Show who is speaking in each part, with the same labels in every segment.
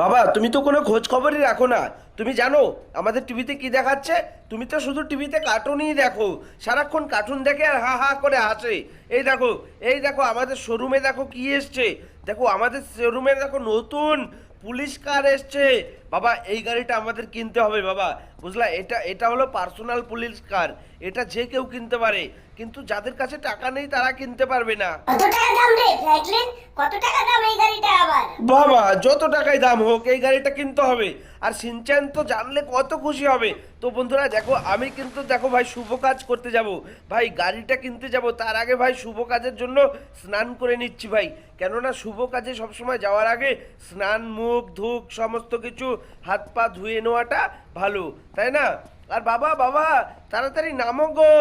Speaker 1: বাবা, তুমি তো কোনো খোঁজ খবরই রাখো না। তুমি জানো, আমাদের টিভিতে কি দেখাচ্ছে? তুমি তো শুধু টিভিতে কার্টুনই দেখো। সারাক্ষণ কার্টুন দেখে আর হা হা করে হাসে। এই দেখো এই দেখো, আমাদের শোরুমে দেখো কি এসছে? দেখো, আমাদের শোরুমে দেখো নতুন পুলিশ কার এসছে। বাবা এই গাড়িটা আমাদের কিনতে হবে বাবা। বুঝলা? এটা এটা হলো পার্সোনাল পুলিশ কার এটা যে কেউ কিনতে পারে। কিন্তু যাদের কাছে টাকা নেই তারা কিনতে পারবে না।
Speaker 2: কত টাকা দাম রে ফ্র্যাঙ্কলিন কত টাকা দাম এই গাড়িটা আবার?
Speaker 1: বাবা যত টাকাই দাম হোক এই গাড়িটা কিনতে হবে। আর সিনচ্যান তো জানলে কত খুশি হবে। তো বন্ধুরা দেখো আমি কিন্তু দেখো ভাই শুভ কাজ করতে যাব। ভাই গাড়িটা কিনতে যাব। তার আগে ভাই শুভ কাজের জন্য স্নান করে নিচ্ছি ভাই। কেননা শুভ কাজে সবসময় যাওয়ার আগে স্নান মুখ ধুক সমস্ত কিছু হাত পা ধুয়ে নেওয়াটা ভালো তাই না? আর বাবা বাবা তাড়াতাড়ি নামো গো।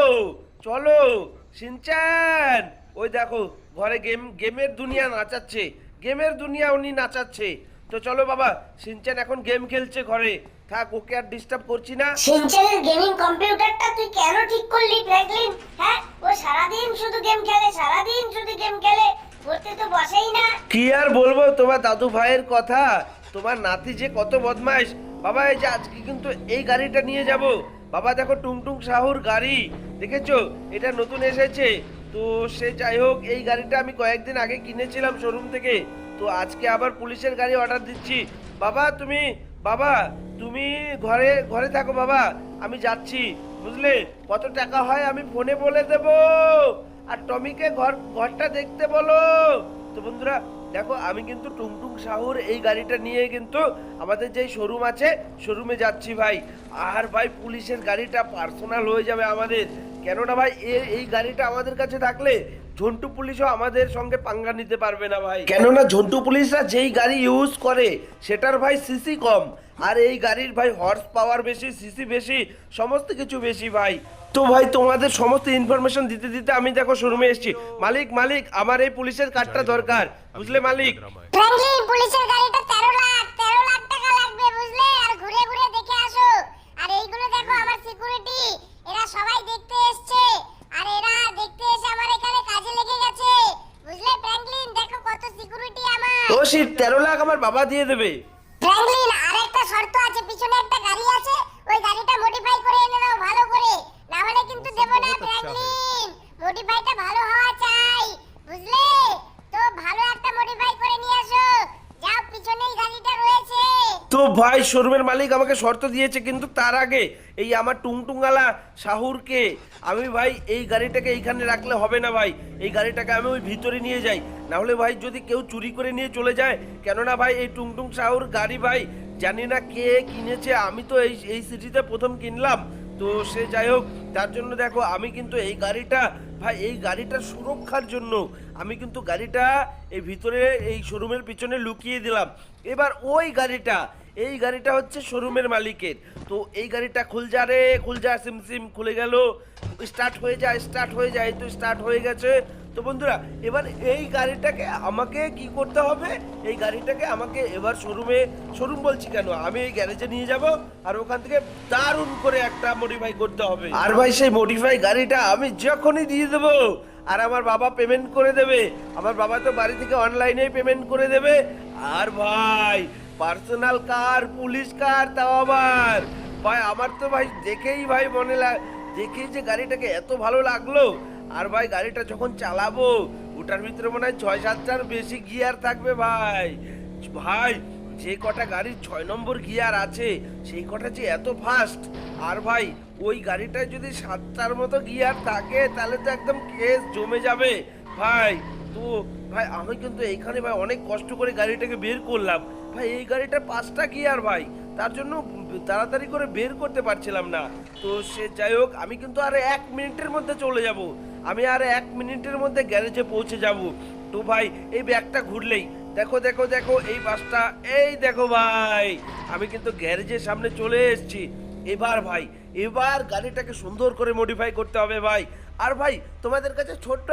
Speaker 1: চলো সিনচ্যান। ওই দেখো ঘরে গেম গেমের দুনিয়া নাচাচ্ছে গেমের দুনিয়া উনি নাচাচ্ছে। তো চলো বাবা সিনচ্যান এখন গেম খেলছে ঘরে। থাক ওকে আর ডিস্টার্ব করছি না।
Speaker 2: সিনচেনের গেমিং কম্পিউটারটা তুই কেন ঠিক করলি ফ্র্যাঙ্কলিন হ্যাঁ ও সারাদিন শুধু গেম খেলে সারাদিন শুধু গেম খেলে পড়তে তো বসেই না।
Speaker 1: কি আর বলব তোমার দাদু ভাইয়ের কথা? তোমার নাতি যে কত বদমাইশ। বাবা, এই যে আজকে কিন্তু এই গাড়িটা নিয়ে যাব। বাবা, দেখো টুংটুং শাহুর গাড়ি। দেখেছ? এটা নতুন এসেছে। তো সে যাই হোক, এই গাড়িটা আমি কয়েকদিন আগে কিনেছিলাম শোরুম থেকে। তো আজকে আবার পুলিশের গাড়ি অর্ডার দিচ্ছি। বাবা, তুমি বাবা, তুমি ঘরে ঘরে থাকো বাবা। আমি যাচ্ছি, বুঝলে? কত টাকা হয় আমি ফোনে বলে দেবো। আর টমিকে ঘর, ঘরটা দেখতে বলো। তো বন্ধুরা দেখো, আমি কিন্তু টুংটুং শাহুর এই গাড়িটা নিয়ে কিন্তু আমাদের যেই শোরুম আছে শোরুমে যাচ্ছি ভাই। আর ভাই, পুলিশের গাড়িটা পার্সোনাল হয়ে যাবে আমাদের। কেননা ভাই এ- এই গাড়িটা আমাদের কাছে থাকলে ঝন্টু পুলিশও আমাদের সঙ্গে পাঙ্গা নিতে পারবে না ভাই। কেননা ঝন্টু পুলিশরা যেই গাড়ি ইউজ করে সেটার ভাই সিসি কম। আর এই গাড়ির ভাই হর্স পাওয়ার বেশি সিসি বেশি সমস্ত কিছু বেশি ভাই। তো ভাই তোমাদের সমস্ত ইনফরমেশন দিতে দিতে আমি দেখো শোরুমে এসেছি। মালিক মালিক আমার এই পুলিশের কার্ডটা দরকার। বুঝলে মালিক?
Speaker 2: পুলিশের গাড়িটা তেরো লাখ তেরো লাখ টাকা লাগবে বুঝলে আর ঘুরে ঘুরে দেখে আসো আর এইগুলো দেখো আমার সিকিউরিটি এরা সবাই দেখতে এসছে আর এরা দেখতে এসে আমার এখানে কাজে লেগে গেছে বুঝলে ফ্র্যাঙ্কলিন দেখো কত সিকিউরিটি আমার
Speaker 1: তো সেই তেরো লাখ আমার বাবা দিয়ে দেবে।
Speaker 2: ফ্র্যাঙ্কলিন আরেকটা শর্ত আছে পিছনে একটা গাড়ি আছে ওই গাড়িটা মডিফাই করে এনে দাও ভালো করে। না হলে কিন্তু দেব না ফ্র্যাঙ্কলিন মডিফাইটা ভালো হওয়া চাই বুঝলে তো ভালো একটা মডিফাই করে নিয়ে আসো যাও পিছনেই গাড়িটা রয়েছে
Speaker 1: তো ভাই, শোরুমের মালিক আমাকে শর্ত দিয়েছে, কিন্তু তার আগে এই আমার টুংটুঙ্গালা শাহুরকে আমি ভাই, এই গাড়িটাকে এইখানে রাখলে হবে না ভাই। এই গাড়িটাকে আমি ওই ভিতরে নিয়ে যাই। না হলে ভাই, যদি কেউ চুরি করে নিয়ে চলে যায়, কেননা ভাই, এই টুংটুং শাহুর গাড়ি ভাই, জানি না কে কিনেছে, আমি তো এই এই সিটিতে প্রথম কিনলাম। তো সে যাই হোক, তার জন্য দেখো, আমি কিন্তু এই গাড়িটা, ভাই, এই গাড়িটার সুরক্ষার জন্য আমি কিন্তু গাড়িটা এই ভিতরে, এই শোরুমের পিছনে লুকিয়ে দিলাম। এবার ওই গাড়িটা এই গাড়িটা হচ্ছে শোরুমের মালিকের। তো এই গাড়িটা খুল যা রে খুল যা সিম সিম খুলে গেল। স্টার্ট হয়ে যায়, স্টার্ট হয়ে যায় তো স্টার্ট হয়ে গেছে। তো বন্ধুরা, এবার এই গাড়িটাকে আমাকে কি করতে হবে? এই গাড়িটাকে আমাকে এবার শোরুমে, শোরুম বলছি কেন? আমি এই গ্যারেজে নিয়ে যাব আর ওখান থেকে দারুণ করে একটা মডিফাই করতে হবে। আর ভাই, সেই মডিফাই গাড়িটা আমি যখনই দিয়ে দেবো আর আমার বাবা পেমেন্ট করে দেবে, আমার বাবা তো বাড়ি থেকে অনলাইনে পেমেন্ট করে দেবে। আর ভাই পার্সোনাল কার, পুলিশ কার, তাও আবার। ভাই, আমার তো ভাই দেখেই ভাই মনে লাগ দেখেই যে গাড়িটাকে এত ভালো লাগল। আর ভাই, গাড়িটা যখন চালাবো, ওটার ভিতরে মনে হয় ছয় সাতটার বেশি গিয়ার থাকবে ভাই। ভাই, যে কটা গাড়ির ছয় নম্বর গিয়ার আছে, সেই কটা যে এত ফাস্ট আর ভাই, ওই গাড়িটায় যদি সাতটার মতো গিয়ার থাকে, তাহলে তো একদম কেস জমে যাবে। ভাই, তো ভাই, আমি কিন্তু এইখানে ভাই অনেক কষ্ট করে গাড়িটাকে বের করলাম। ভাই, এই গাড়িটা পাঁচটা গিয়ার ভাই। তার জন্য তাড়াতাড়ি করে বের করতে পারছিলাম না। তো সে যাই হোক, আমি কিন্তু আর এক মিনিটের মধ্যে চলে যাব। আমি আর এক মিনিটের মধ্যে গ্যারেজে পৌঁছে যাব। তো ভাই, এই ব্যাগটা ঘুরলেই। দেখো দেখো দেখো, এই বাসটা, এই দেখো ভাই, আমি কিন্তু গ্যারেজের সামনে চলে এসেছি। এবার ভাই, এবার গাড়িটাকে সুন্দর করে মডিফাই করতে হবে ভাই। আর ভাই, তোমাদের কাছে ছোট্ট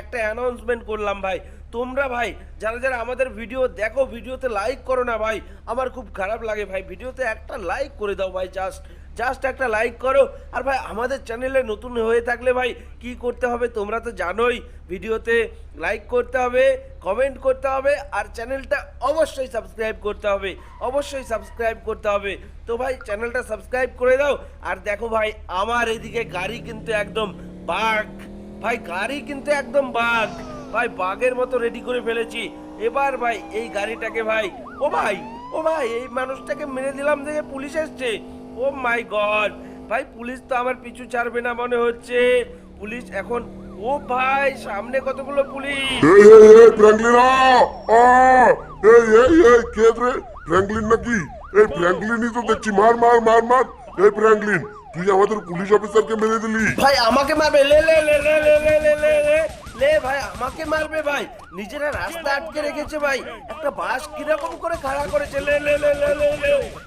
Speaker 1: একটা অ্যানাউন্সমেন্ট করলাম ভাই। তোমরা ভাই, যারা যারা আমাদের ভিডিও দেখো ভিডিওতে লাইক করো না ভাই, আমার খুব খারাপ লাগে ভাই। ভিডিওতে একটা লাইক করে দাও ভাই জাস্ট জাস্ট একটা লাইক করো। আর ভাই, আমাদের চ্যানেলে নতুন হয়ে থাকলে ভাই, কি করতে হবে তোমরা তো জানোই ভিডিওতে লাইক করতে হবে কমেন্ট করতে হবে, আর চ্যানেলটা অবশ্যই সাবস্ক্রাইব করতে হবে, অবশ্যই সাবস্ক্রাইব করতে হবে। তো ভাই চ্যানেলটা সাবস্ক্রাইব করে দাও, আর দেখো ভাই, আমার এদিকে গাড়ি কিন্তু একদম বাঘ ভাই, গাড়ি কিন্তু একদম বাঘ ভাই বাঘের মতো রেডি করে ফেলেছি। এবার ভাই এই গাড়িটাকে ভাই ও ভাই ও ভাই এই মানুষটাকে মেরে দিলাম দেখে পুলিশ এসছে। ও মাই গড ভাই পুলিশ তো আমার পিছু ছাড়বে না মনে হচ্ছে। পুলিশ এখন ও ভাই সামনে কতগুলো পুলিশ?
Speaker 3: এই এই এই ফ্র্যাঙ্কলিন আ আ! এই এই এই কে রে? ফ্র্যাঙ্কলিন নাকি? এই ফ্র্যাঙ্কলিনই তো দেখছি মার মার মার মার। এই ফ্র্যাঙ্কলিন তুই আমাদের পুলিশ অফিসারকে মেরে দিলি।
Speaker 1: ভাই আমাকে মারবে লে লে লে লে লে লে লে লে লে। লে ভাই, আমাকে মারবে ভাই। নিজেরা রাস্তা আটকে রেখেছে ভাই। একটা বাস কীরকম করে খাড়া করেছে? লে লে লে লে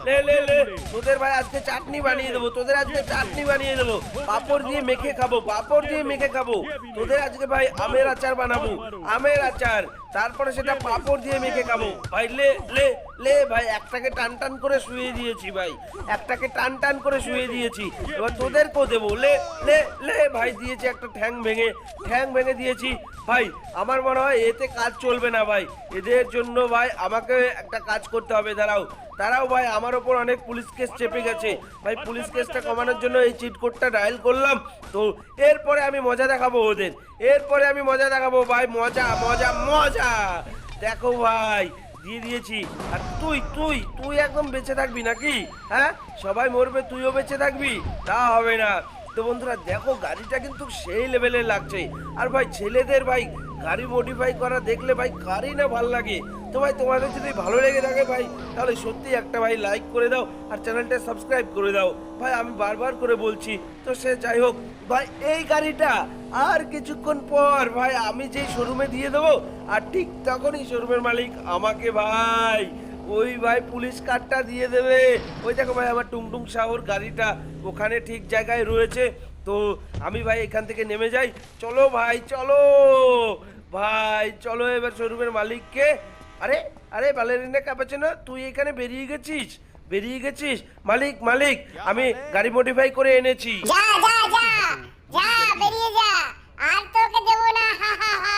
Speaker 1: লে লে লে। তোদের ভাই আজকে চাটনি বানিয়ে দেবো, তোদের আজকে চাটনি বানিয়ে দেবো। পাপড় দিয়ে মেখে খাব, পাপড় দিয়ে মেখে খাব। তোদের আজকে ভাই আমের আচার বানাবো, আমের আচার। তারপরে সেটা পাপড় দিয়ে মেখে খাব। ভাই, লে লে। লে ভাই, একটাকে টান টান করে শুয়ে দিয়েছি ভাই। একটাকে টান টান করে শুয়ে দিয়েছি। এবার তোদেরকেও দেবো। লে লে লে ভাই, দিয়েছি একটা ঠ্যাং ভেঙে। ঠ্যাং ভেঙে দিয়েছি। ভাই, আমার মনে হয় এতে কাজ চলবে না ভাই। এদের জন্য ভাই, আমাকে একটা কাজ করতে হবে, দাঁড়াও। দাঁড়াও ভাই, আমার ওপর অনেক পুলিশ কেস চেপে গেছে। ভাই, পুলিশ কেসটা কমানোর জন্য এই চিট কোডটা ডায়াল করলাম। তো এরপরে আমি মজা দেখাবো ওদের। এরপরে আমি মজা দেখাবো ভাই, মজা মজা মজা। দেখো ভাই দিয়ে দিয়েছি। আর তুই তুই তুই একদম বেঁচে থাকবি নাকি? হ্যাঁ? সবাই মরবে, তুইও বেঁচে থাকবি। তা হবে না। তো বন্ধুরা, দেখো, গাড়িটা কিন্তু সেই লেভেলের লাগছে। আর ভাই, ছেলেদের ভাই, গাড়ি মডিফাই করা দেখলে ভাই কারই না ভালো লাগে। তো ভাই, তোমাদের যদি ভালো লেগে থাকে ভাই, তাহলে সত্যি একটা ভাই লাইক করে দাও আর চ্যানেলটা সাবস্ক্রাইব করে দাও। ভাই, আমি বারবার করে বলছি। তো সে যাই হোক, ভাই, এই গাড়িটা আর কিছুক্ষণ পর ভাই আমি যেই শোরুমে দিয়ে দেবো আর ঠিক তখনই শোরুমের মালিক আমাকে ভাই ওই ভাই পুলিশ কার্ডটা দিয়ে দেবে। ওই দেখো ভাই আমার টুংটুং শাহর গাড়িটা ওখানে ঠিক জায়গায় রয়েছে। তো আমি ভাই এখান থেকে নেমে যাই। চলো ভাই চলো! ভাই চলো এবার শোরুমের মালিককে। আরে আরে বালেরিনা কাপাচে না তুই এখানে বেরিয়ে গেছিস? বেরিয়ে গেছিস? মালিক মালিক আমি গাড়ি মডিফাই করে এনেছি।
Speaker 2: যা বেরিয়ে যা। আর তোকে দেবো না হা হা হা।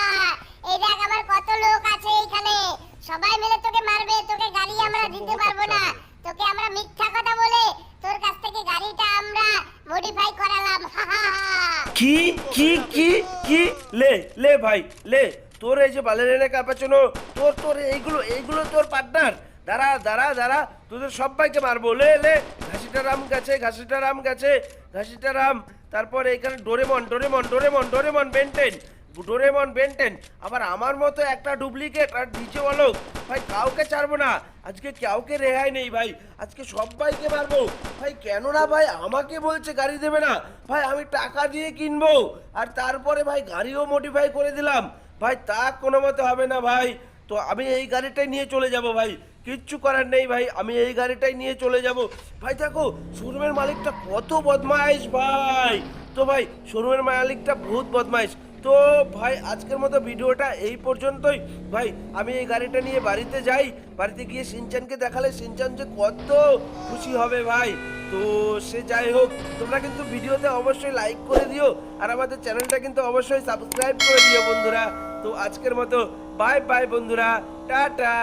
Speaker 2: এই দেখ আমার কত লোক আছে এখানে সবাই মিলে তোকে মারবে তোকে গাড়ি আমরা দিতে পারব না। তোকে আমরা মিথ্যা কথা বলে তোর কাছ থেকে গাড়িটা আমরা মডিফাই করালাম হা হা হা।
Speaker 1: কি কি কি কি? লে লে ভাই লে তোর এই যে বালেরিনা কাপাচনো তোর তোর এইগুলো এইগুলো তোর পার্টনার দাঁড়া দাঁড়া দাঁড়া তোদের সবাইকে মারবো। লে লে ঘাসিটা রাম গেছে ঘাসিটা রাম গেছে ঘাসিটা রাম। তারপর এখানে Doraemon Doraemon Doraemon Doraemon Ben Ten Doraemon Ben Ten. আবার আমার মতো একটা ডুপ্লিকেট আর নিচে বলো ভাই কাউকে ছাড়বো না। আজকে কাউকে রেহাই নেই ভাই, আজকে সবাইকে মারবো। ভাই কেন না ভাই, আমাকে বলছে গাড়ি দেবে না। ভাই আমি টাকা দিয়ে কিনবো। আর তারপরে ভাই গাড়িও মডিফাই করে দিলাম। ভাই তা কোনো মতে হবে না ভাই। তো আমি এই গাড়িটাই নিয়ে চলে যাব ভাই। কিচ্ছু করার নেই ভাই, আমি এই গাড়িটাই নিয়ে চলে যাব। ভাই দেখো, শোরুমের মালিকটা কত বদমাইশ ভাই। তো ভাই, শোরুমের মালিকটা বহুত বদমাইশ তো ভাই, আজকের মতো ভিডিওটা এই পর্যন্তই। ভাই, আমি এই গাড়িটা নিয়ে বাড়িতে যাই, বাড়িতে গিয়ে সিনচানকে দেখালে সিনচান যে কত খুশি হবে ভাই। তো সে যাই হোক, তোমরা কিন্তু ভিডিওতে অবশ্যই লাইক করে দিও, আর আমাদের চ্যানেলটা কিন্তু অবশ্যই সাবস্ক্রাইব করে দিও বন্ধুরা। তো আজকের মতো বাই বাই বন্ধুরা, টাটা।